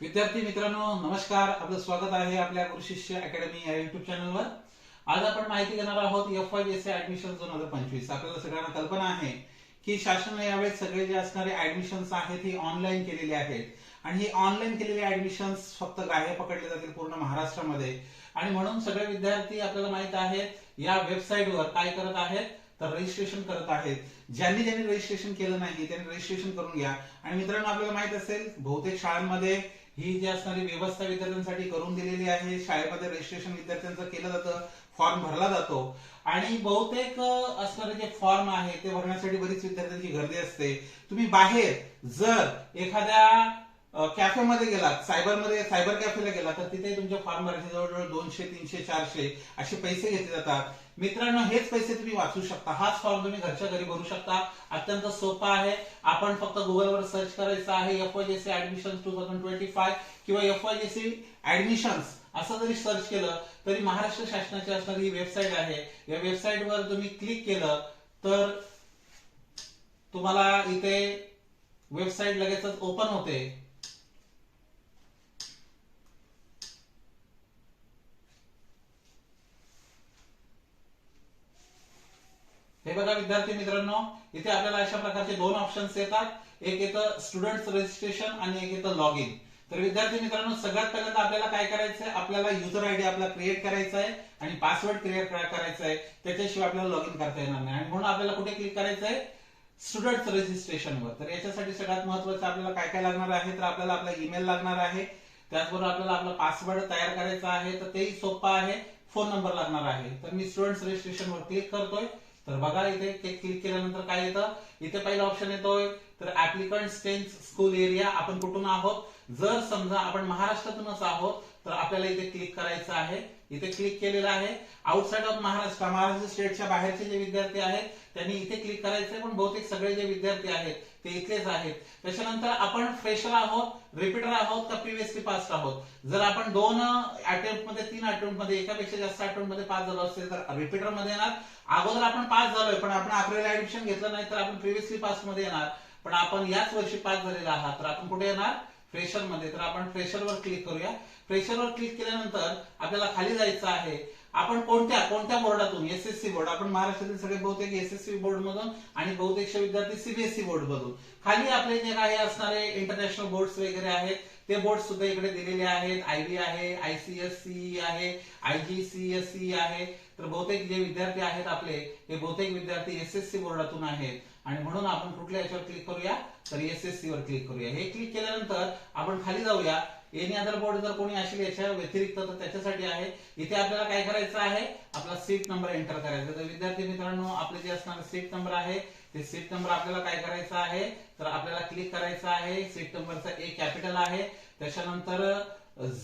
विद्यार्थी मित्रांनो नमस्कार. आपलं स्वागत आहे आपल्या गुरुशिष्य अकॅडमी या युट्यूब चॅनलवर. आज आपण माहिती घेणार आहोत एफ वाय एस ऍडमिशन दोन हजार पंचवीस. आपल्याला सगळ्यांना कल्पना आहे की शासनाने यावेळेस सगळे जे असणारे ऍडमिशन्स आहेत ही ऑनलाईन केलेले आहेत. आणि ही ऑनलाईन केलेले ऍडमिशन्स फक्त ग्राह्य पकडले जातील पूर्ण महाराष्ट्रामध्ये. आणि म्हणून सगळे विद्यार्थी आपल्याला माहीत आहे या वेबसाईटवर काय करत आहेत तर रजिस्ट्रेशन करत आहेत. ज्यांनी ज्यांनी रजिस्ट्रेशन केलं नाही त्यांनी रजिस्ट्रेशन करून घ्या. आणि मित्रांनो आपल्याला माहीत असेल बहुतेक शाळांमध्ये ही जी असणारी व्यवस्था विद्यार्थ्यांसाठी करून दिलेली आहे शाळेमध्ये रजिस्ट्रेशन विद्यार्थ्यांचं केलं जातं फॉर्म भरला जातो. आणि बहुतेक असणारे जे फॉर्म आहे ते भरण्यासाठी बरीच विद्यार्थ्यांची गर्दी असते. तुम्ही बाहेर जर एखाद्या कॅफेमध्ये गेलात सायबरमध्ये सायबर कॅफेला गेला तर तिथे तुमच्या फॉर्म भरायचे जवळजवळ दोनशे तीनशे चारशे असे पैसे घेतले जातात. मित्रांनो हेच पैसे तुम्ही वाचू शकता. हाच फॉर्म तुम्ही घरच्या घरी भरू शकता. अत्यंत सोपा आहे. आपण फक्त गुगलवर सर्च करायचं आहे F Y JC admission two thousand twenty five किंवा एफ वाय जेसी ऍडमिशन्स असं जरी सर्च केलं तरी महाराष्ट्र शासनाची असणारी ही वेबसाईट आहे. या वेबसाईटवर तुम्ही क्लिक केलं तर तुम्हाला इथे वेबसाईट लगेचच ओपन होते. हे बघा विद्यार्थी मित्रांनो इथे आपल्याला अशा प्रकारचे दोन ऑप्शन्स येतात. एक येतं स्टुडंट रजिस्ट्रेशन आणि एक येतं लॉग इन तर विद्यार्थी मित्रांनो सगळ्यात पहिल्यांदा आपल्याला काय करायचंय? आपल्याला युजर आयडी आपला क्रिएट करायचा आहे आणि पासवर्ड क्रिएट करायचा आहे त्याच्याशिवाय आपल्याला लॉग इन करता येणार नाही. आणि म्हणून आपल्याला कुठे क्लिक करायचं आहे स्टुडंट रजिस्ट्रेशनवर तर याच्यासाठी सगळ्यात महत्वाचं आपल्याला काय काय लागणार आहे? तर आपल्याला आपला ईमेल लागणार आहे. त्याचबरोबर आपल्याला आपला पासवर्ड तयार करायचा आहे. तर तेही सोपं आहे. फोन नंबर लागणार आहे. तर मी स्टुडंट रजिस्ट्रेशनवर क्लिक करतोय. तर बघा इथे ते क्लिक केल्यानंतर काय येतं? इथे पहिला ऑप्शन येतोय. तर ऍप्लिकंट स्टेन्स स्कूल एरिया आपण कुठून आहोत? जर समजा आपण महाराष्ट्रातूनच आहोत तर आपल्याला इथे क्लिक करायचं आहे. इथे क्लिक केलेलं आहे. आउटसाइड ऑफ महाराष्ट्र महाराष्ट्र स्टेटच्या बाहेरचे जे विद्यार्थी आहेत त्यांनी इथे क्लिक करायचंय. पण बहुतेक सगळे जे विद्यार्थी आहेत ते इथलेच आहेत. त्याच्यानंतर आपण फ्रेशर आहोत रिपीटर आहोत का प्रिव्हियसली पास आहोत? जर आपण दोन अटेम्प्टमध्ये तीन अटेम्प्टमध्ये एकापेक्षा जास्त अटेम्प्टमध्ये पास झालो असेल तर रिपीटरमध्ये येणार. अगोदर आपण पास झालोय पण आपण अकरावीला ऍडमिशन घेतलं नाही तर आपण प्रिव्हियसली पासमध्ये येणार. पण आपण याच वर्षी पास झालेला आहात तर आपण कुठे येणार? फ्रेशरमध्ये. तर आपण फ्रेशरवर क्लिक करूया. फ्रेशरवर क्लिक केल्यानंतर आपल्याला खाली जायचं आहे. आपण कोणत्या कोणत्या बोर्डातून? SSC board. आपण महाराष्ट्रातील सगळे बहुतेक एसएससी बोर्ड मधून आणि बहुतेकशे विद्यार्थी सीबीएसई बोर्ड मधून खाली आपले जे काही असणारे इंटरनॅशनल बोर्ड वगैरे आहेत ते बोर्ड सुद्धा इकडे दिलेले आहेत. आयबी आहे आयसीएससी आहे आयजीसीएससी आहे. तर बहुतेक जे विद्यार्थी आहेत आपले हे बहुतेक विद्यार्थी एसएससी बोर्डातून आहेत. आणि म्हणून आपण कुठल्या याच्यावर क्लिक करूया? तर एसएससी वर क्लिक करूया. हे क्लिक केल्यानंतर आपण खाली जाऊया. एनी अदर बोर्ड जर कोणी असेल याच्या व्यतिरिक्त तर त्याच्यासाठी आहे. इथे आपल्याला काय करायचं आहे? आपला सीट नंबर एंटर करायचा. तर विद्यार्थी मित्रांनो आपले जे असणार सीट नंबर आहे ते सीट नंबर आपल्याला काय करायचं आहे? तर आपल्याला क्लिक करायचं आहे. सीट नंबरचा ए कॅपिटल आहे. त्याच्यानंतर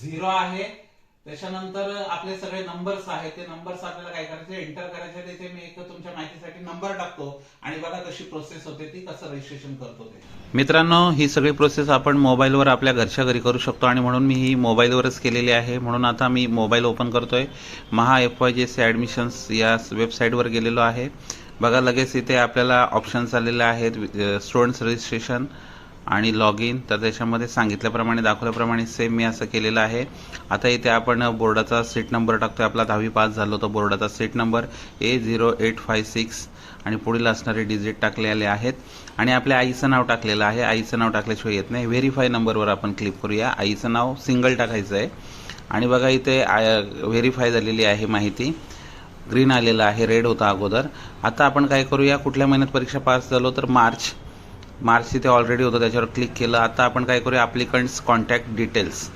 झिरो आहे. त्याच्यानंतर आपले सगळे नंबर्स आहेत ते नंबर्स आपल्याला काय करायचे? एंटर करायचे त्याचे मी एक तुमच्या माहितीसाठी नंबर टाकतो. आणि बघा कशी प्रोसेस होते ती कसं रजिस्ट्रेशन करतो ते. मित्रांनो ही सगळी प्रोसेस आपण मोबाईलवर आपल्या घरच्या घरी करू शकतो. आणि म्हणून मी ही मोबाईलवरच केलेली आहे. म्हणून आता मी मोबाईल ओपन करतोय. Maha F Y J C admissions या वेबसाईटवर गेलेलो आहे. बघा लगेच इथे आपल्याला ऑप्शन्स आलेले आहेत. स्टुडंट्स रजिस्ट्रेशन आणि लॉग इन तर त्याच्यामध्ये सांगितल्याप्रमाणे दाखवल्याप्रमाणे सेम मी असं केलेलं आहे. आता इथे आपण बोर्डाचा सीट नंबर टाकतोय. आपला दहावी पास झालो तर बोर्डाचा seat number A zero eight five six आणि पुढील असणारे डिजिट टाकलेले आहेत. आणि आपल्या आईचं नाव टाकलेलं आहे. आईचं नाव टाकल्याशिवाय येत नाही. व्हेरीफाय नंबरवर आपण क्लिक करूया. आईचं नाव सिंगल टाकायचं आहे. आणि बघा इथे आय व्हेरीफाय झालेली आहे माहिती. ग्रीन आलेलं आहे. रेड होता अगोदर. आता आपण काय करूया? कुठल्या महिन्यात परीक्षा पास झालो? तर मार्च मार्च इथे ऑलरेडी होतं त्याच्यावर क्लिक केलं. आता आपण काय करूया अप्लिकंट्स कॉन्टॅक्ट डिटेल्स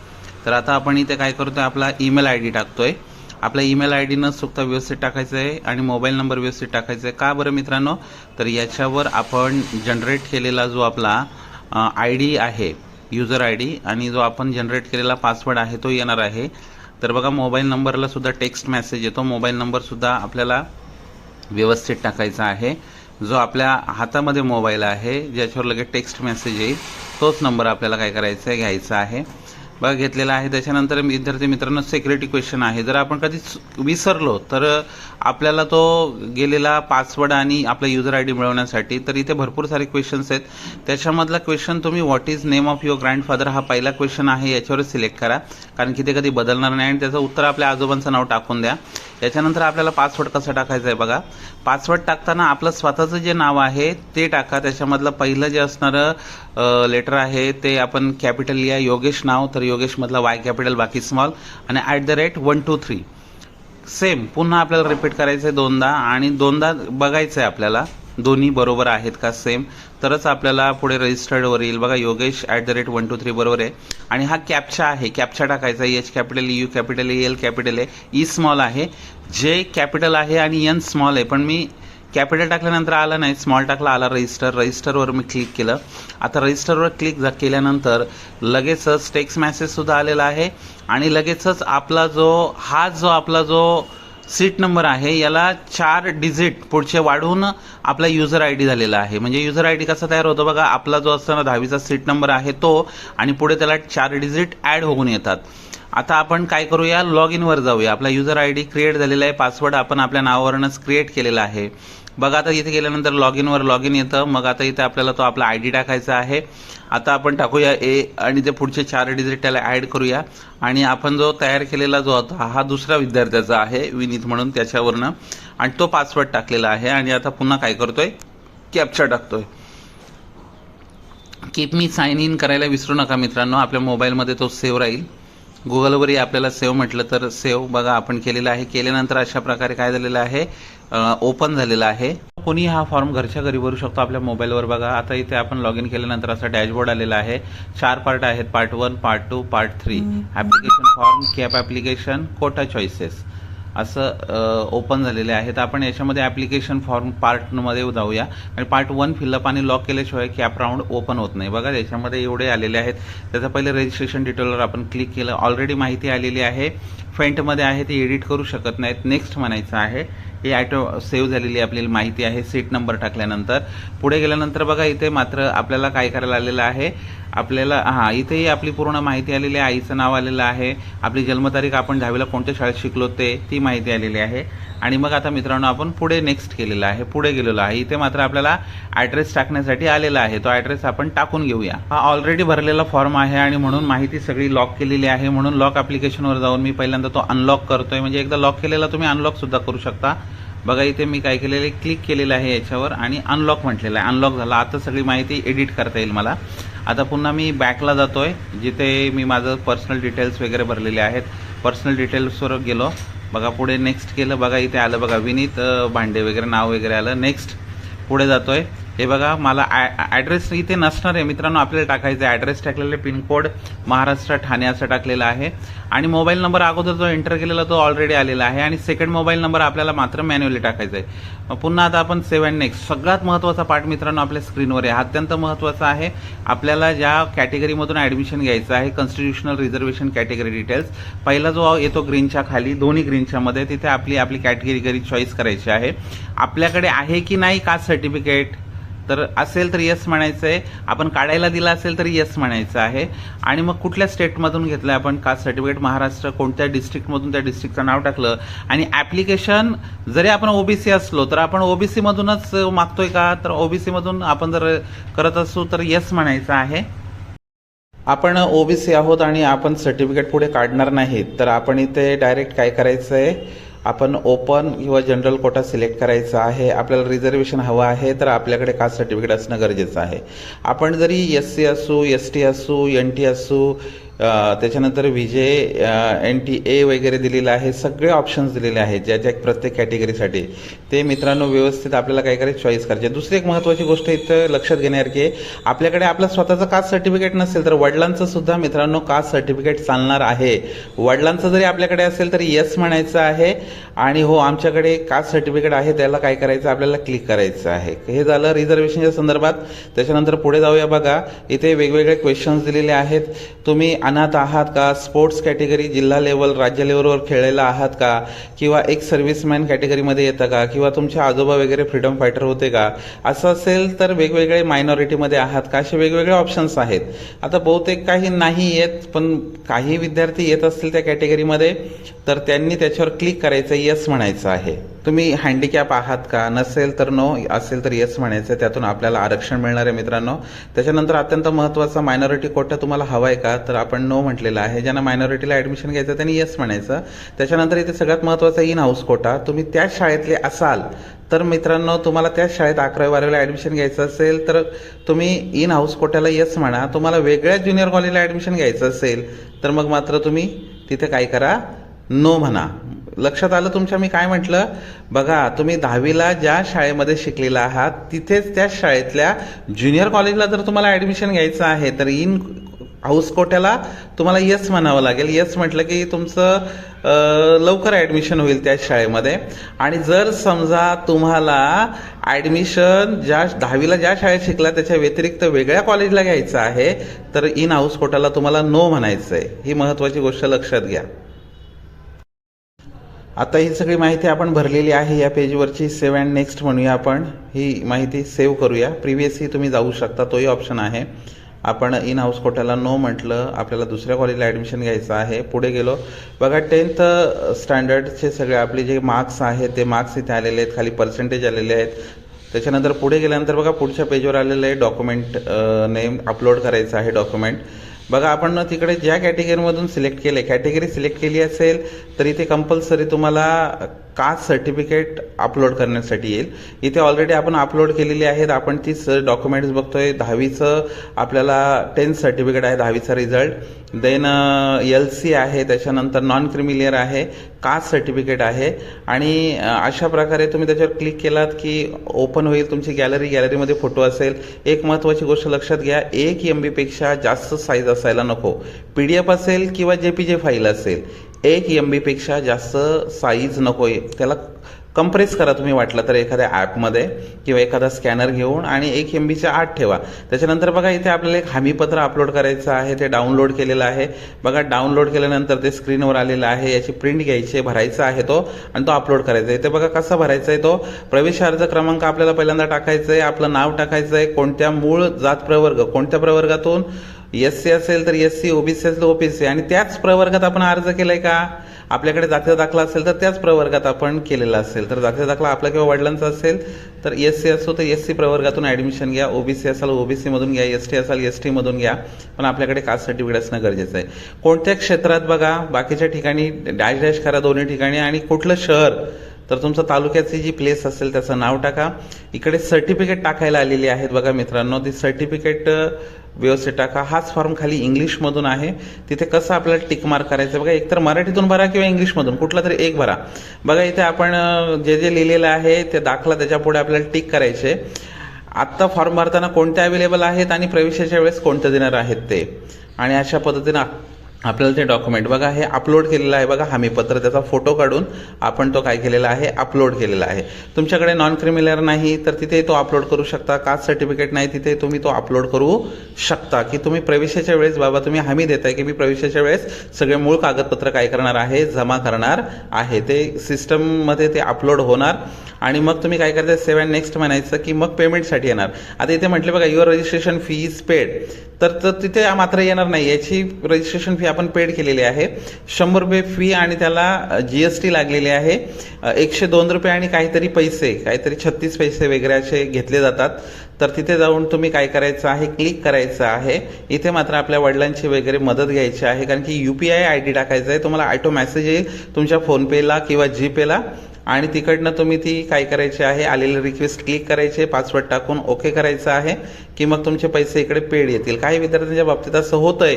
तर आता आपण इथे काय करतोय आपला ईमेल आय डी टाकतोय. आपला ईमेल आय डी न चुकता व्यवस्थित टाकायचं आहे आणि मोबाईल नंबर व्यवस्थित टाकायचा आहे. का बरं मित्रांनो? तर याच्यावर आपण जनरेट केलेला जो आपला आय डी आहे युजर आय डी आणि जो आपण जनरेट केलेला पासवर्ड आहे तो येणार आहे. तर बघा मोबाईल नंबरला सुद्धा टेक्स्ट मेसेज येतो. मोबाईल नंबरसुद्धा आपल्याला व्यवस्थित टाकायचा आहे. जो आपल्या हातामध्ये मोबाईल आहे ज्याच्यावर लगेच टेक्स्ट मेसेज येईल तोच नंबर आपल्याला काय करायचा आहे घ्यायचा आहे. बघा घेतलेला आहे. त्याच्यानंतर विद्यार्थी मित्रांनो सेक्युरिटी क्वेश्चन आहे. जर आपण कधी विसरलो तर आपल्याला तो गेलेला पासवर्ड आणि आपला युजर आय डी मिळवण्यासाठी तर इथे भरपूर सारे क्वेश्चन्स आहेत. त्याच्यामधला क्वेश्चन तुम्ही what is name of your grandfather हा पहिला क्वेश्चन आहे याच्यावर सिलेक्ट करा. कारण की ते कधी बदलणार नाही आणि त्याचं उत्तर आपल्या आजोबांचं नाव टाकून द्या. त्याच्यानंतर आपल्याला पासवर्ड कसं टाकायचं आहे बघा. पासवर्ड टाकताना आपलं स्वतःचं जे नाव आहे ते टाका. त्याच्यामधलं पहिलं जे असणारं लेटर आहे ते आपण कॅपिटल लिहा योगेश नाव तर योगेशमधलं वाय कॅपिटल बाकी स्मॉल आणि at the rate one two three same पुन्हा आपल्याला रिपीट करायचं आहे दोनदा. आणि दोनदा बघायचं आहे आपल्याला. दोन्ही बरोबर आहेत का? सेम तरच आपल्याला पुढे रजिस्टर्डवर येईल बघा Yogesh at the rate one two three बरोबर आहे. आणि हा कॅप्चा आहे. कॅप्चा टाकायचा H capital U capital L capital आहे. ई स्मॉल आहे. E जे कॅपिटल आहे आणि एन स्मॉल आहे. पण मी कॅपिटल टाकल्यानंतर आला नाही. स्मॉल टाकला आला रजिस्टर रजिस्टरवर मी क्लिक केलं. आता रजिस्टरवर क्लिक केल्यानंतर लगेचच टेक्स्ट मेसेजसुद्धा आलेला आहे. आणि लगेचच आपला जो हा जो आपला जो सीट नंबर आहे. याला चार डिजिट पुढचे वाढून आपला युजर आय डी झालेला आहे. म्हणजे युजर आय डी कसा तयार होतो बघा आपला जो असताना दहावीचा सीट नंबर आहे तो आणि पुढे त्याला चार डिजिट ॲड होऊन येतात. आता आपण काय करूया? लॉग इनवर जाऊया. आपला युजर आय डी क्रिएट झालेला आहे. पासवर्ड आपण आपल्या नावावरूनच क्रिएट केलेला आहे. बघा आता इथे गेल्यानंतर लॉग इनवर लॉग इन येतं. मग आता इथे आपल्याला तो आपला आय डी टाकायचा आहे. आता आपण टाकूया ए आणि ते पुढचे चार डिजिट त्याला ॲड करूया. आणि आपण जो तयार केलेला जो होता हा दुसऱ्या विद्यार्थ्याचा आहे विनीत म्हणून त्याच्यावरनं. आणि तो पासवर्ड टाकलेला आहे. आणि आता पुन्हा काय करतोय? कॅप्चा टाकतोय. कीप मी साइन इन करायला विसरू नका मित्रांनो. आपल्या मोबाईलमध्ये तो सेव्ह राहील. गुगलवरही आपल्याला सेव्ह म्हटलं तर सेव्ह बघा आपण केलेलं आहे. केल्यानंतर अशा प्रकारे काय झालेलं आहे? ओपन झालेला आहे. कोणी हा फॉर्म घरच्या घरी भरू शकतो आपल्या मोबाईलवर बघा. आता इथे आपण लॉग इन केल्यानंतर असा डॅशबोर्ड आलेला आहे. चार पार्ट आहेत. Part one part two part three application form CAP application quota choices असं ओपन झालेले आहेत आपण याच्यामध्ये ॲप्लिकेशन फॉर्म पार्टमध्ये जाऊया. आणि पार्ट वन फिलअप आणि लॉक केल्याशिवाय कॅप राऊंड ओपन होत नाही. बघा याच्यामध्ये एवढे आलेले आहेत. त्याचं पहिले रजिस्ट्रेशन डिटेलवर आपण क्लिक केलं. ऑलरेडी माहिती आलेली आहे. फेंटमध्ये आहे ती एडिट करू शकत नाहीत. नेक्स्ट म्हणायचं आहे ही ॲटो सेव्ह झालेली आपल्याला माहिती आहे. सीट नंबर टाकल्यानंतर. पुढे गेल्यानंतर बघा इथे मात्र आपल्याला काय करायला आलेलं आहे? आपल्याला हां इथेही आपली पूर्ण माहिती आलेली आहे आईचं नाव आलेलं आहे. आपली जन्मतारीख आपण दहावीला कोणत्या शाळेत शिकलो ते ती माहिती आलेली आहे. आणि मग आता मित्रांनो आपण पुढे नेक्स्ट केलेलं आहे पुढे गेलेलो आहे. इथे मात्र आपल्याला ॲड्रेस टाकण्यासाठी आलेला आहे. तो ॲड्रेस आपण टाकून घेऊया. हा ऑलरेडी भरलेला फॉर्म आहे आणि म्हणून माहिती सगळी लॉक केलेली आहे. म्हणून लॉक ॲप्लिकेशनवर जाऊन मी पहिल्यांदा तो अनलॉक करतोय. म्हणजे एकदा लॉक केलेला तुम्ही अनलॉक सुद्धा करू शकता. बघा इथे मी काय केलेलं आहे क्लिक केलेलं आहे याच्यावर आणि अनलॉक म्हटलेलं आहे. अनलॉक झाला. आता सगळी माहिती एडिट करता येईल मला. आता पुन्हा मी बॅकला जातो आहे जिथे मी माझं पर्सनल डिटेल्स वगैरे भरलेले आहेत. पर्सनल डिटेल्सवर गेलो. बघा पुढे नेक्स्ट केलं. बघा इथे आलं बघा. विनीत भांडे वगैरे नाव वगैरे आलं. नेक्स्ट पुढे जातो आहे हे बघा मला ॲड्रेस इथे नसणार आहे. मित्रांनो आपल्याला टाकायचं आहे. ॲड्रेस टाकलेले पिनकोड महाराष्ट्र ठाणे असं टाकलेलं आहे. आणि मोबाईल नंबर अगोदर जो एंटर केलेला तो ऑलरेडी आलेला आहे. आणि सेकंड मोबाईल नंबर आपल्याला मात्र मॅन्युअली टाकायचा आहे. पुन्हा आता आपण सेवन नेक्स्ट सगळ्यात महत्त्वाचा पार्ट मित्रांनो आपल्या स्क्रीनवर आहे. हा अत्यंत महत्त्वाचा आहे. आपल्याला ज्या कॅटेगरीमधून ॲडमिशन घ्यायचं आहे कॉन्स्टिट्युशनल रिझर्वेशन कॅटेगरी डिटेल्स पहिला जो येतो ग्रीनच्या खाली दोन्ही ग्रीनच्यामध्ये तिथे आपली आपली कॅटेगरी चॉईस करायची आहे. आपल्याकडे आहे की नाही कास्ट सर्टिफिकेट तर असेल तर येस म्हणायचं आहे आपण काढायला दिला असेल तर येस म्हणायचं आहे. आणि मग कुठल्या स्टेटमधून घेतलं आहे आपण कास्ट सर्टिफिकेट महाराष्ट्र कोणत्या डिस्ट्रिक्टमधून त्या डिस्ट्रिक्टचं नाव टाकलं? आणि ॲप्लिकेशन जरी आपण ओबीसी असलो तर आपण ओबीसी मधूनच मागतोय का? तर ओ बी सीमधून आपण जर करत असू तर येस म्हणायचं आहे. आपण ओबीसी आहोत आणि आपण सर्टिफिकेट पुढे काढणार नाहीत तर आपण इथे डायरेक्ट काय करायचं आहे आपण ओपन किंवा जनरल कोटा सिलेक्ट करायचा आहे आपल्याला रिझर्वेशन हवं आहे तर आपल्याकडे कास्ट सर्टिफिकेट असणं गरजेचं आहे. आपण जरी एस सी असू एस टी असू एन टी असू त्याच्यानंतर विजय एन टी ए वगैरे दिलेलं आहे सगळे ऑप्शन्स दिलेले आहेत ज्या ज्या प्रत्येक कॅटेगरीसाठी ते मित्रांनो व्यवस्थित आपल्याला काय करायचं चॉईस करायचे. दुसरी एक महत्त्वाची गोष्ट इथं लक्षात घेण्यासारखी आहे आपल्याकडे आपलं स्वतःचं कास्ट सर्टिफिकेट नसेल तर वडिलांचं सुद्धा मित्रांनो कास्ट सर्टिफिकेट चालणार आहे. वडिलांचं जरी आपल्याकडे असेल तर येस म्हणायचं आहे. आणि हो आमच्याकडे कास्ट सर्टिफिकेट आहे त्याला काय करायचं आपल्याला क्लिक करायचं आहे. हे झालं रिझर्वेशनच्या संदर्भात. त्याच्यानंतर पुढे जाऊया बघा. इथे वेगवेगळे क्वेश्चन्स दिलेले आहेत. तुम्ही अनाथ आहात का? स्पोर्ट्स कॅटेगरी जिल्हा लेवल राज्य लेवलवर खेळलेला आहात का? किंवा एक सर्व्हिसमॅन कॅटेगरीमध्ये येतं का? किंवा तुमचे आजोबा वगैरे फ्रीडम फायटर होते का? असं असेल तर वेगवेगळे मायनॉरिटीमध्ये आहात का? असे वेगवेगळे ऑप्शन्स आहेत. आता बहुतेक काही नाही येत पण काही विद्यार्थी येत असतील त्या कॅटेगरीमध्ये तर त्यांनी त्याच्यावर क्लिक करायचं येस म्हणायचं आहे. तुम्ही हँडिकॅप आहात का? नसेल तर नो असेल तर येस म्हणायचं. त्यातून आपल्याला आरक्षण मिळणार आहे मित्रांनो. त्याच्यानंतर अत्यंत महत्त्वाचा मायनॉरिटी कोटा तुम्हाला हवा आहे का? तर आपण नो म्हटलेला आहे. ज्यांना मायनॉरिटीला ॲडमिशन घ्यायचं त्यांनी येस म्हणायचं. त्याच्यानंतर इथे सगळ्यात महत्त्वाचा इन हाऊस कोटा तुम्ही त्याच शाळेतले असाल तर मित्रांनो तुम्हाला त्याच शाळेत अकरावी बारावीला ॲडमिशन घ्यायचं असेल तर तुम्ही इन हाऊस कोट्याला येस म्हणा. तुम्हाला वेगळ्या ज्युनियर कॉलेजला ॲडमिशन घ्यायचं असेल तर मग मात्र तुम्ही तिथे काय करा? नो म्हणा. लक्षात आलं तुमच्या? मी काय म्हटलं? बघा तुम्ही दहावीला ज्या शाळेमध्ये शिकलेला आहात तिथेच त्या शाळेतल्या ज्युनियर कॉलेजला जर तुम्हाला ॲडमिशन घ्यायचं आहे तर इन हाऊस कोट्याला तुम्हाला येस म्हणावं लागेल. येस म्हटलं की तुमचं लवकर ॲडमिशन होईल त्या शाळेमध्ये. आणि जर समजा तुम्हाला ॲडमिशन ज्या दहावीला ज्या शाळेत शिकला त्याच्या व्यतिरिक्त वेगळ्या कॉलेजला घ्यायचं आहे तर इन हाऊस कोट्याला तुम्हाला नो म्हणायचं आहे ही महत्त्वाची गोष्ट लक्षात घ्या. आता ही सगळी माहिती आपण भरलेली आहे या पेजवरची. सेव्ह अँड नेक्स्ट म्हणूया आपण. ही माहिती सेव्ह करूया. प्रिव्हियसही तुम्ही जाऊ शकता तोही ऑप्शन आहे. आपण इन हाऊस कोट्याला नो म्हटलं आपल्याला दुसऱ्या कॉलेजला ॲडमिशन घ्यायचं आहे. पुढे गेलो. बघा टेन्थ स्टँडर्डचे सगळे आपले जे मार्क्स आहेत ते मार्क्स इथे आलेले आहेत. खाली पर्सेंटेज आलेले आहेत. त्याच्यानंतर पुढे गेल्यानंतर बघा पुढच्या पेजवर आलेलं आहे डॉक्युमेंट नेम अपलोड करायचं आहे डॉक्युमेंट बघा आपण तिकडे ज्या कॅटेगरीमधून सिलेक्ट केले कॅटेगरी सिलेक्ट केली असेल तर इथे कंपल्सरी तुम्हाला कास्ट सर्टिफिकेट अपलोड करण्यासाठी येईल. इथे ऑलरेडी आपण अपलोड केलेली आहेत. आपण तीच डॉक्युमेंट्स बघतोय. दहावीचं आपल्याला टेन्थ सर्टिफिकेट आहे दहावीचा रिझल्ट देन एल सी आहे त्याच्यानंतर नॉन क्रिमिलियर आहे कास्ट सर्टिफिकेट आहे. आणि अशा प्रकारे तुम्ही त्याच्यावर क्लिक केलात की ओपन होईल तुमची गॅलरी गॅलरीमध्ये फोटो असेल. एक महत्त्वाची गोष्ट लक्षात घ्या. एक एम बीपेक्षा जास्त साईज असायला नको. पी डी एफ असेल किंवा जे पी जे फाईल असेल. एक एम बीपेक्षा जास्त साईज नको आहे त्याला कंप्रेस करा तुम्ही वाटलं तर एखाद्या ॲपमध्ये किंवा एखादा स्कॅनर घेऊन आणि एक एम बीच्या आत ठेवा. त्याच्यानंतर बघा इथे आपल्याला एक हमीपत्र अपलोड करायचं आहे ते डाउनलोड केलेलं आहे. बघा डाउनलोड केल्यानंतर ते स्क्रीनवर आलेलं आहे. याची प्रिंट घ्यायची भरायचा आहे तो आणि तो अपलोड करायचा आहे. ते बघा कसा भरायचा आहे तो? प्रवेश अर्ज क्रमांक आपल्याला पहिल्यांदा टाकायचं आहे. आपलं नाव टाकायचं आहे. कोणत्या मूळ जात प्रवर्ग कोणत्या प्रवर्गातून? एस सी असेल तर एस सी ओबीसी असेल तर ओबीसी आणि त्याच प्रवर्गात आपण अर्ज केलाय का? आपल्याकडे जातीचा दाखला असेल तर त्याच प्रवर्गात आपण केलेला असेल. तर जातीचा दाखला आपला किंवा वडिलांचा असेल तर एस सी असो तर एस सी प्रवर्गातून ॲडमिशन घ्या. ओबीसी असाल ओबीसीमधून घ्या. एस टी असाल एस टीमधून घ्या. पण आपल्याकडे कास्ट सर्टिफिकेट असणं गरजेचं आहे. कोणत्या क्षेत्रात बघा? बाकीच्या ठिकाणी डॅश डॅश करा दोन्ही ठिकाणी. आणि कुठलं शहर तर तुमचं तालुक्याची जी प्लेस असेल त्याचं नाव टाका. इकडे सर्टिफिकेट टाकायला आलेली आहेत बघा मित्रांनो. ती सर्टिफिकेट व्यवस्थित टाका. हाच फॉर्म खाली इंग्लिशमधून आहे. तिथे कसं आपल्याला टिक मार्क करायचं बघा एकतर मराठीतून भरा किंवा इंग्लिशमधून कुठला तरी एक भरा. बघा इथे आपण जे जे लिहिलेलं आहे ते दाखला त्याच्यापुढे आपल्याला टिक करायचे. आत्ता फॉर्म भरताना कोणते अवेलेबल आहेत आणि प्रवेशाच्या वेळेस कोणते देणार आहेत ते? आणि अशा पद्धतीनं आपल्याला ते डॉक्युमेंट बघा हे अपलोड केलेलं आहे बघा हमीपत्र त्याचा फोटो काढून आपण तो काय केलेला आहे अपलोड केलेला आहे. तुमच्याकडे नॉन क्रिमिनल नाही तर तिथे तो अपलोड करू शकता. कास्ट सर्टिफिकेट नाही तिथे तुम्ही तो अपलोड करू शकता. की तुम्ही प्रवेशाच्या वेळेस बाबा तुम्ही हमी देताय की मी प्रवेशाच्या वेळेस सगळे मूळ कागदपत्र काय करणार आहे जमा करणार आहे. ते सिस्टममध्ये ते अपलोड होणार. आणि मग तुम्ही काय करताय सेव्ह अँड नेक्स्ट म्हणायचं की मग पेमेंटसाठी येणार. आता इथे म्हटले बघा your registration fee is paid तर तर तिथे मात्र येणार नाही. याची रजिस्ट्रेशन फी आपण पेड केलेली आहे. शंभर रुपये फी आणि त्याला जी एस टी लागलेली आहे. एकशे दोन रुपये आणि काहीतरी पैसे काहीतरी छत्तीस पैसे वगैरे असे घेतले जातात. तर तिथे जाऊन तुम्ही काय करायचं आहे क्लिक करायचं आहे. इथे मात्र आपल्या वडिलांची वगैरे मदत घ्यायची आहे. कारण की U P I I D टाकायचं आहे. तुम्हाला ॲटो मेसेज येईल तुमच्या फोनपेला किंवा जीपेला आणि तिकडनं तुम्ही ती काय करायची आहे? आलेले रिक्वेस्ट क्लिक करायचे पासवर्ड टाकून ओके करायचं आहे की मग तुमचे पैसे इकडे पेड येतील. काही विद्यार्थ्यांच्या बाबतीत असं होतं आहे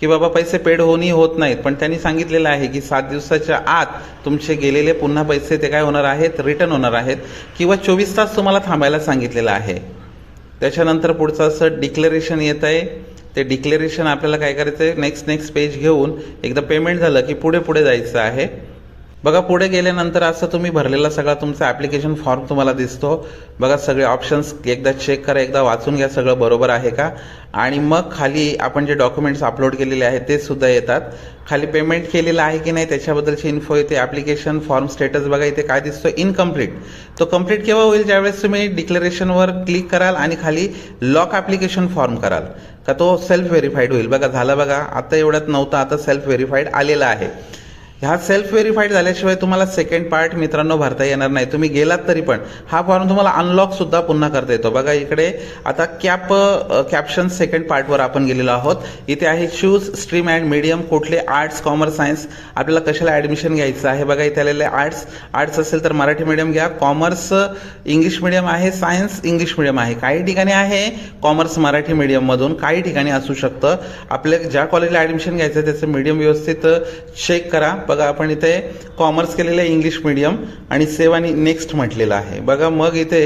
की बाबा पैसे पेड होऊनही होत नाहीत पण त्यांनी सांगितलेलं आहे की सात दिवसाच्या आत तुमचे गेलेले पुन्हा पैसे ते काय होणार आहेत? रिटर्न होणार आहेत. किंवा चोवीस तास तुम्हाला थांबायला सांगितलेलं आहे. त्याच्यानंतर पुढचं असं डिक्लेरेशन येत आहे. ते डिक्लेरेशन आपल्याला काय करायचं आहे नेक्स्ट नेक्स्ट पेज घेऊन एकदा पेमेंट झालं की पुढे पुढे जायचं आहे. बघा पुढे गेल्यानंतर असं तुम्ही भरलेला सगळा तुमचा ॲप्लिकेशन फॉर्म तुम्हाला दिसतो. बघा सगळे ऑप्शन्स एकदा चेक करा एकदा वाचून घ्या सगळं बरोबर आहे का? आणि मग खाली आपण जे डॉक्युमेंट्स अपलोड केलेले आहेत ते सुद्धा येतात. खाली पेमेंट केलेलं आहे की नाही त्याच्याबद्दलची इन्फो येते. ॲप्लिकेशन फॉर्म स्टेटस बघा इथे काय दिसतो इनकम्प्लीट तो कंप्लीट केव्हा होईल? ज्यावेळेस तुम्ही डिक्लेरेशनवर क्लिक कराल आणि खाली लॉक ॲप्लिकेशन फॉर्म कराल. का तो सेल्फ व्हेरीफाईड होईल. बघा झालं बघा आता एवढ्यात नव्हता आता सेल्फ व्हेरीफाईड आलेला आहे. ह्या सेल्फ व्हेरीफाईड झाल्याशिवाय तुम्हाला सेकंड पार्ट मित्रांनो भरता येणार नाही. तुम्ही गेलात तरी पण. हा फॉर्म तुम्हाला अनलॉकसुद्धा पुन्हा करता येतो. बघा इकडे आता कॅप कॅप्शन सेकंड पार्टवर आपण गेलेलो आहोत. इथे आहे शूज स्ट्रीम अँड मीडियम कुठले आर्ट्स कॉमर्स सायन्स आपल्याला कशाला ॲडमिशन घ्यायचं आहे? बघा इथे आलेले आर्ट्स आर्ट्स असेल तर मराठी मीडियम घ्या. कॉमर्स इंग्लिश मिडियम आहे. सायन्स इंग्लिश मिडियम आहे. काही ठिकाणी आहे कॉमर्स मराठी मीडियममधून काही ठिकाणी असू शकतं. आपल्या ज्या कॉलेजला ॲडमिशन घ्यायचं आहे त्याचं मीडियम व्यवस्थित चेक करा. बघा आपण इथे कॉमर्स केलेलं आहे इंग्लिश मीडियम आणि सेव आणि नेक्स्ट म्हटलेलं आहे. बघा मग इथे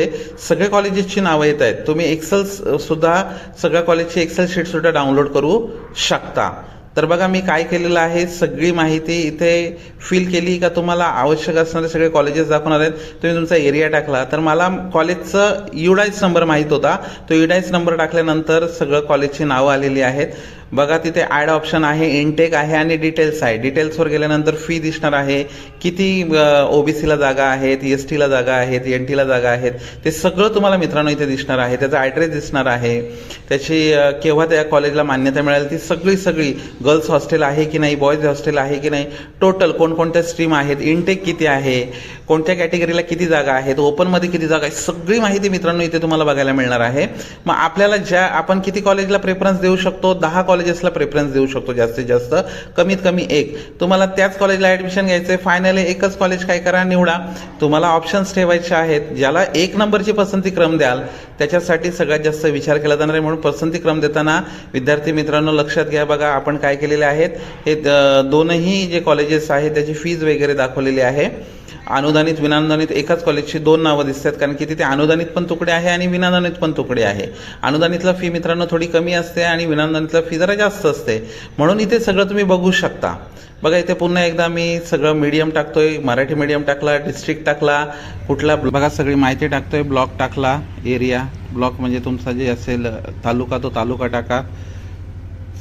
सगळे कॉलेजेसची नावं येत आहेत. तुम्ही एक्सेल सुद्धा सगळ्या कॉलेजची एक्सेल शीटसुद्धा डाउनलोड करू शकता. तर बघा मी काय केलेलं आहे? सगळी माहिती इथे फिल केली का तुम्हाला आवश्यक असणारे सगळे कॉलेजेस दाखवणार आहेत. तुम्ही तुमचा एरिया टाकला. तर मला कॉलेजचं युडाईज नंबर माहीत होता. तो युडाईज नंबर टाकल्यानंतर सगळं कॉलेजची नावं आलेली आहेत. बघा तिथे ॲड ऑप्शन आहे इनटेक आहे आणि डिटेल्स आहे. डिटेल्सवर गेल्यानंतर फी दिसणार आहे. किती ओबीसीला जागा आहेत एस टीला जागा आहेत एन टीला जागा आहेत ते सगळं तुम्हाला मित्रांनो इथे दिसणार आहे. त्याचा ॲड्रेस दिसणार आहे. त्याची केव्हा त्या कॉलेजला मान्यता मिळेल ती सगळी सगळी गर्ल्स हॉस्टेल आहे की नाही बॉयज हॉस्टेल आहे की नाही टोटल कोणकोणत्या स्ट्रीम आहेत इनटेक किती आहे कोणत्या कॅटेगरीला किती जागा आहेत ओपनमध्ये किती जागा आहेत सगळी माहिती मित्रांनो इथे तुम्हाला बघायला मिळणार आहे. मग आपल्याला ज्या आपण किती कॉलेजला प्रेफरन्स देऊ शकतो दहा कॉलेज कॉलेजेसला प्रेफरन्स देऊ शकतो जास्तीत जास्त. कमीत कमी एक. तुम्हाला त्याच कॉलेजला ॲडमिशन घ्यायचं आहे फायनली एकच कॉलेज काय करा निवडा. तुम्हाला ऑप्शन्स ठेवायचे आहेत. ज्याला एक नंबरची पसंती क्रम द्याल त्याच्यासाठी सगळ्यात जास्त विचार केला जाणार आहे. म्हणून पसंती क्रम देताना विद्यार्थी मित्रांनो लक्षात घ्या बघा आपण काय केलेले आहेत. हे दोनही जे कॉलेजेस आहेत त्याची फीज वगैरे दाखवलेली आहे. अनुदानित विनानुदानित एकाच कॉलेजची दोन नावं दिसतात कारण की तिथे अनुदानित पण तुकडे आहे आणि विनादानित पण तुकडे आहे. अनुदानितला फी मित्रांनो थोडी कमी असते आणि विनानुदानितला फी जरा जास्त असते. म्हणून इथे सगळं तुम्ही बघू शकता. बघा इथे पुन्हा एकदा मी सगळं मीडियम टाकतोय. मराठी मीडियम टाकला डिस्ट्रिक्ट टाकला कुठला बघा सगळी माहिती टाकतोय. ब्लॉक टाकला एरिया ब्लॉक म्हणजे तुमचा जे असेल तालुका तो तालुका टाका.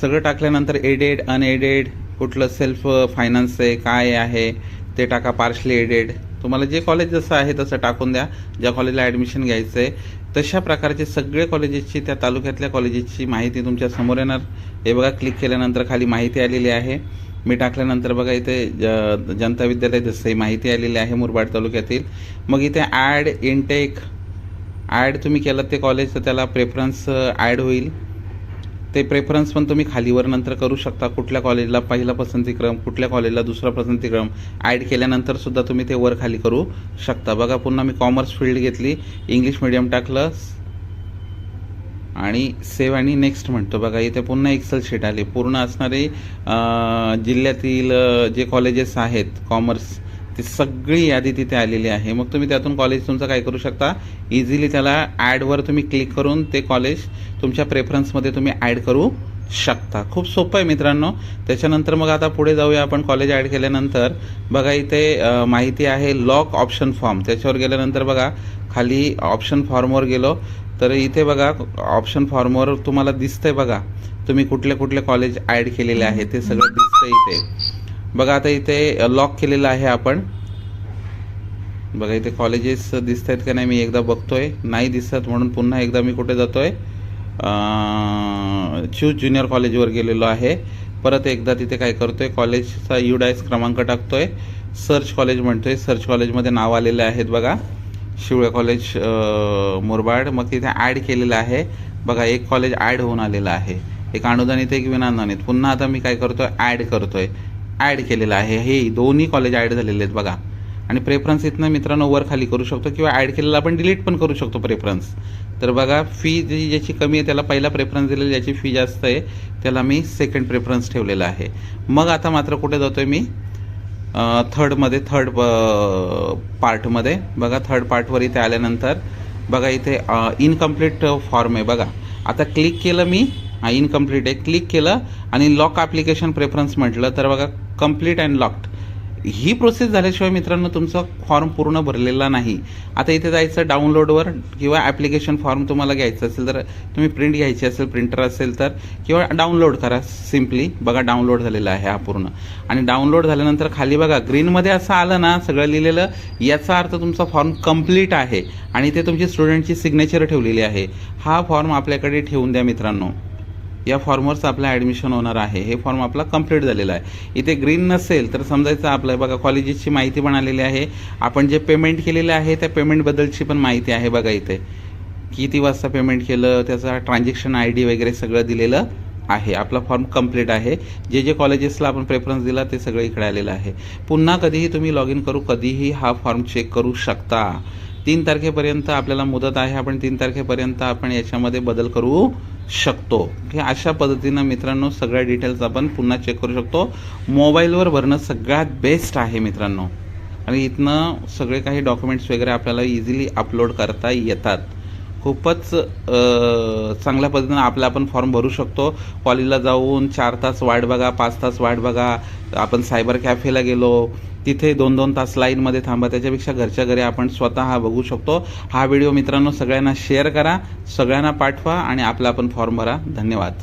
सगळं टाकल्यानंतर एडेड अनएडेड कुठलं सेल्फ फायनान्स आहे काय आहे ते टाका पार्शली एडेड तुम्हाला जे कॉलेज जसं आहे तसं टाकून द्या. ज्या कॉलेजला ॲडमिशन घ्यायचं आहे तशा प्रकारचे सगळे कॉलेजेसची त्या तालुक्यातल्या कॉलेजेसची माहिती तुमच्यासमोर येणार. हे बघा क्लिक केल्यानंतर खाली माहिती आलेली आहे. मी टाकल्यानंतर बघा इथे ज- जनता विद्यालय जसं माहिती आलेली आहे मुरबाड तालुक्यातील. मग इथे ॲड इनटेक ॲड तुम्ही केलं ते कॉलेज तर त्याला प्रेफरन्स ॲड होईल. ते प्रेफरन्स पण तुम्ही खालीवर नंतर करू शकता. कुठल्या कॉलेजला पहिला पसंतीक्रम कुठल्या कॉलेजला दुसरा पसंतीक्रम ॲड केल्यानंतरसुद्धा तुम्ही ते वर खाली करू शकता. बघा पुन्हा मी कॉमर्स फील्ड घेतली. इंग्लिश मिडियम टाकलं. आणि सेव्ह आणि नेक्स्ट म्हणतो. बघा इथे पुन्हा एक्सेल शीट आली. पूर्ण असणारे जिल्ह्यातील जे कॉलेजेस आहेत कॉमर्स ती सगळी यादी तिथे आलेली आहे. मग तुम्ही त्यातून कॉलेज तुमचं काय करू शकता? इझिली त्याला ॲडवर तुम्ही क्लिक करून ते कॉलेज तुमच्या प्रेफरन्समध्ये तुम्ही ॲड करू शकता. खूप सोपं आहे मित्रांनो. त्याच्यानंतर मग आता पुढे जाऊया आपण कॉलेज ॲड केल्यानंतर. बघा इथे माहिती आहे लॉक ऑप्शन फॉर्म त्याच्यावर गेल्यानंतर बघा खाली ऑप्शन फॉर्मवर गेलो. तर इथे बघा ऑप्शन फॉर्मवर तुम्हाला दिसतंय बघा. तुम्ही कुठले कुठले कॉलेज ॲड केलेले आहे ते सगळं दिसतंय इथे. बघा आता इथे लॉक केलेलं आहे आपण. बघा इथे कॉलेजेस दिसत आहेत का नाही मी एकदा बघतोय. नाही दिसत म्हणून पुन्हा एकदा मी कुठे जातोय? चूज ज्युनियर कॉलेजवर गेलेलो आहे. परत एकदा तिथे काय करतोय? कॉलेजचा युडायस क्रमांक टाकतोय. सर्च कॉलेज म्हणतोय. सर्च कॉलेजमध्ये नाव आलेले आहेत बघा. शिवळे कॉलेज मुरबाड. मग तिथे ॲड केलेलं आहे. बघा एक कॉलेज ॲड होऊन आलेलं आहे. एक अनुदानित एक विनानुदानित. पुन्हा आता मी काय करतोय? ॲड करतोय. ॲड केलेलं आहे. हे दोन्ही कॉलेज ॲड झालेले आहेत बघा. आणि प्रेफरन्स इथनं मित्रांनो वर खाली करू शकतो किंवा ॲड केलेला आपण डिलीट पण करू शकतो प्रेफरन्स तर बघा फी जी ज्याची कमी आहे त्याला पहिला प्रेफरन्स दिलेला ज्याची फी जास्त आहे त्याला मी सेकंड प्रेफरन्स ठेवलेला आहे. मग आता मात्र कुठे जातो आहे मी थर्डमध्ये थर्ड पार्टमध्ये बघा थर्ड पार्टवर इथे आल्यानंतर बघा इथे इनकम्प्लीट फॉर्म आहे बघा. आता क्लिक केलं मी हा इनकम्प्लीट आहे. क्लिक केलं आणि लॉक ॲप्लिकेशन प्रेफरन्स म्हटलं. तर बघा कंप्लीट अँड लॉक्ड ही प्रोसेस झाल्याशिवाय मित्रांनो तुमचा फॉर्म पूर्ण भरलेला नाही. आता इथे जायचं डाउनलोडवर किंवा ॲप्लिकेशन फॉर्म तुम्हाला घ्यायचं असेल तर तुम्ही प्रिंट घ्यायची असेल प्रिंटर असेल तर किंवा डाउनलोड करा सिम्पली बघा डाउनलोड झालेला आहे हा पूर्ण. आणि डाउनलोड झाल्यानंतर खाली बघा ग्रीनमध्ये असं आलं ना सगळं लिहिलेलं याचा अर्थ तुमचा फॉर्म कंप्लीट आहे. आणि ते तुमची स्टुडंटची सिग्नेचर ठेवलेली आहे. हा फॉर्म आपल्याकडे ठेवून द्या मित्रांनो. या फॉर्मवरच आपलं ॲडमिशन होणार आहे. हे फॉर्म आपला कंप्लीट झालेला आहे. इथे ग्रीन नसेल तर समजायचं आपलं बघा कॉलेजेसची माहिती पण आलेली आहे. आपण जे पेमेंट केलेलं आहे त्या पेमेंटबद्दलची पण माहिती आहे बघा इथे. किती वाजता पेमेंट केलं त्याचा ट्रान्झॅक्शन आय डी वगैरे सगळं दिलेलं आहे. आपला फॉर्म कंप्लीट आहे. जे जे कॉलेजेसला आपण प्रेफरन्स दिला ते सगळं इकडे आलेलं आहे. पुन्हा कधीही तुम्ही लॉग इन करू कधीही हा फॉर्म चेक करू शकता. तीन तारखेपर्यंत आपल्याला मुदत आहे आपण तीन तारखेपर्यंत आपण याच्यामध्ये बदल करू शकतो. हे अशा पद्धतीनं मित्रांनो सगळ्या डिटेल्स आपण पुन्हा चेक करू शकतो. मोबाईलवर भरणं सगळ्यात बेस्ट आहे मित्रांनो. आणि इथनं सगळे काही डॉक्युमेंट्स वगैरे आपल्याला इझिली अपलोड करता येतात. खूपच चांगल्या पद्धतीनं आपला आपण फॉर्म भरू शकतो. कॉलेजला जाऊन चार तास वाट बघा पाच तास वाट बघा. आपण सायबर कॅफेला गेलो. तिथे दोन दोन तास लाईनमध्ये थांबा. त्याच्यापेक्षा घरच्या घरी आपण स्वतः हा बघू शकतो. हा व्हिडिओ मित्रांनो सगळ्यांना शेअर करा सगळ्यांना पाठवा आणि आपला आपण फॉर्म भरा. धन्यवाद.